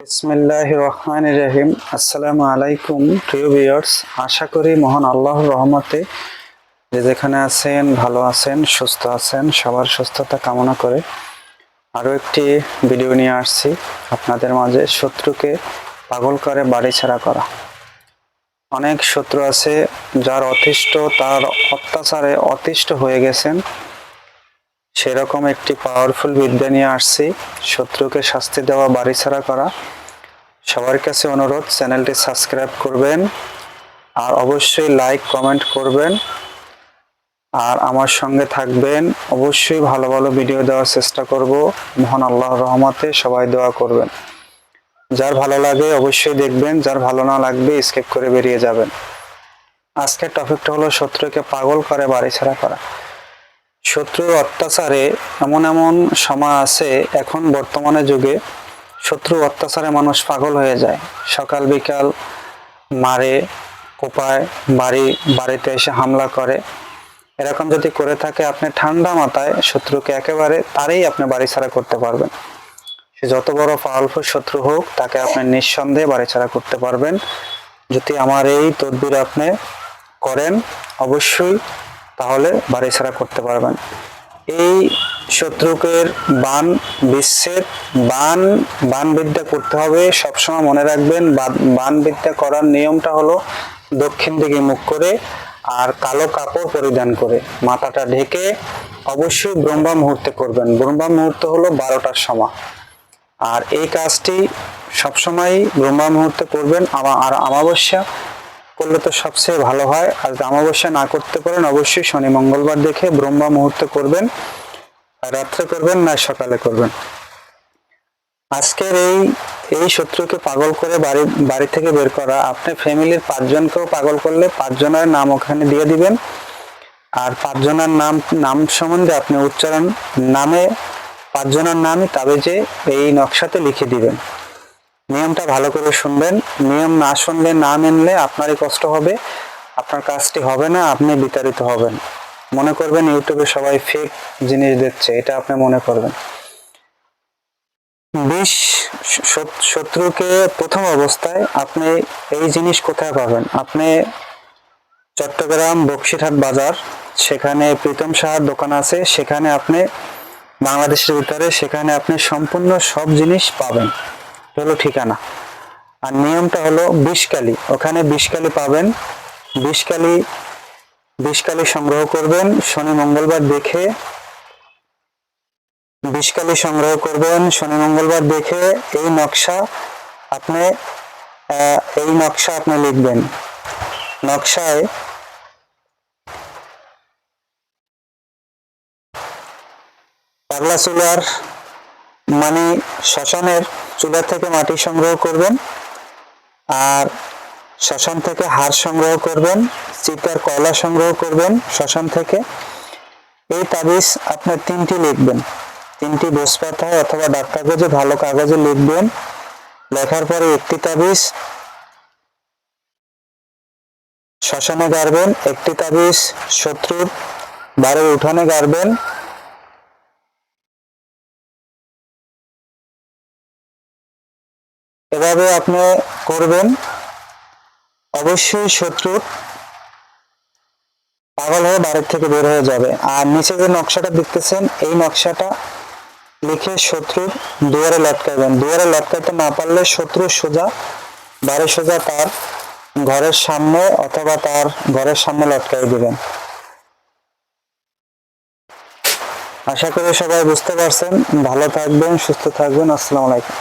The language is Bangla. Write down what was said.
বিসমিল্লাহ রহমান রহিম। আসসালামু আলাইকুম, প্রিয় ভিউয়ার্স। আশা করি মহান আল্লাহর রহমতে যে যেখানে আছেন, ভালো আছেন, সুস্থ আছেন, সবার সুস্থতা কামনা করে আরও একটি ভিডিও নিয়ে আসছি আপনাদের মাঝে শত্রুকে পাগল করে বাড়ি ছাড়া করা। অনেক শত্রু আছে যার অতিষ্ঠ, তার অত্যাচারে অতিষ্ঠ হয়ে গেছেন। সেরকম একটি পাওয়ারফুল বিদ্যা নিয়ে আসছি। শত্রুকে শাস্তি দেওয়া, বাড়ি ছাড়া করা। সবার কাছে অনুরোধ, চ্যানেলটি সাবস্ক্রাইব করবেন। আর অবশ্যই লাইক কমেন্ট করবেন। আর আমার সঙ্গে থাকবেন। অবশ্যই ভালো ভালো ভিডিও দেওয়ার চেষ্টা করব। মহান আল্লাহর রহমতে সবাই দোয়া করবেন। যার ভালো লাগে অবশ্যই দেখবেন, যার ভালো না লাগবে স্কিপ করে বেরিয়ে যাবেন। আজকের টপিকটা হলো, শত্রুকে পাগল করে, বাড়ি ছাড়া করা। শত্রুর অত্যাচারে এমন এমন সময় আছে, এখন বর্তমানে যুগে শত্রুর অত্যাচারে মানুষ পাগল হয়ে যায়। সকাল বিকাল মারে, কোপায়, বাড়ি, বাড়িতে এসে হামলা করে। এরকম যদি করে থাকে, আপনি ঠান্ডা মাথায় শত্রুকে একেবারে তারই আপনি বাড়ি ছাড়া করতে পারবেন। সে যত বড় পাওয়ারফুল শত্রু হোক, তাকে আপনি নিঃসন্দেহে বাড়ি ছাড়া করতে পারবেন। যদি আমার এই তদবির আপনি করেন, অবশ্যই তাহলে বাড়ি ছাড়া করতে পারবেন। এই শত্রুকের বান বিচ্ছেদ, বান বান বিদ্যা করতে হবে। সবসময় মনে রাখবেন বান বিদ্যা করার নিয়মটা হলো দক্ষিণ দিকে মুখ করে আর কালো কাপড় পরিধান করে। মাথাটা ঢেকে অবশ্যই ব্রহ্মা মুহূর্তে করবেন। ব্রহ্মা মুহূর্ত হলো বারোটার সময়। আর এই কাজটি সবসময় ব্রহ্মা মুহূর্তে করবেন। আর অমাবস্যা করলে তো সবচেয়ে ভালো হয়। আর যদি অমাবস্যা না করতে পারেন, অবশ্যই শনি মঙ্গলবার দেখে ব্রহ্মা মুহূর্তে করবেন। রাত্রে করবেন না, সকালে করবেন। আজকের এই এই শত্রুকে পাগল করে বাড়ি বাড়ি থেকে বের করা। আপনি ফ্যামিলির পাঁচজনকেও পাগল করলে পাঁচজনের নাম ওখানে দিয়ে দিবেন। আর পাঁচজনের নাম নাম সম্বন্ধে আপনি উচ্চারণ, নামে, পাঁচজনের নামই তাবেজে এই নকশাতে লিখে দিবেন। নিয়মটা ভালো করে শুনবেন। নিয়ম না শুনলে, না মেনলে আপনারই কষ্ট হবে। আপনার কাজটি হবে না, আপনি বিতাড়িত হবেন। মনে করবেন, ইউটিউবে সবাই ফেক জিনিস দিচ্ছে এটা আপনি মনে করবেন। বিষ শত্রুকে প্রথম অবস্থায় আপনি এই জিনিস কোথায় পাবেন? আপনি চট্টগ্রাম বক্সিরহাট বাজার, সেখানে প্রীতম সাহার দোকান আছে, সেখানে আপনি বাংলাদেশের ভিতরে, সেখানে আপনি সম্পূর্ণ সব জিনিস পাবেন। হলো ঠিকানা। আর নিয়মটা হলো বিষকালি। ওখানে বিষকালি পাবেন। বিষকালি বিষকালি সংগ্রহ করবেন। শনি মঙ্গলবার দেখে বিষকালি সংগ্রহ করবেন। শনি মঙ্গলবার দেখে এই নকশা আপনি এই নকশা আপনি লিখবেন। নকশায় পাগলা চুলার মানে শ্মশানের চুলা থেকে মাটি সংগ্রহ করবেন আর শ্মশান থেকে হাড় সংগ্রহ করবেন চিতার কয়লা সংগ্রহ করবেন শ্মশান থেকে। এই তাবিজ আপনার তিনটি লিখবেন। তিনটি বস পাতায় অথবা ডাক কাগজে ভালো কাগজে লিখবেন। লেখার পরে একটি তাবিজ। শ্মশানে গাড়বেন, একটি তাবিজ। শত্রুর বাড়ির উঠানে গাড়বেন। এভাবে আপনি করবেন। অবশ্যই শত্রু পাগল হয়ে বাড়ির থেকে বের হয়ে যাবে। আর নিচে যে নকশাটা দেখতেছেন, এই নকশাটা লিখে শত্রুর দুয়ারে লটকাবেন দুয়ারে লটকাতে না পারলে শত্রু সোজা বাড়ি সোজা তার ঘরের সামনে অথবা তার ঘরের সামনে লটকাই দিবেন। আশা করি সবাই বুঝতে পারছেন। ভালো থাকবেন, সুস্থ থাকবেন। আসসালামু আলাইকুম।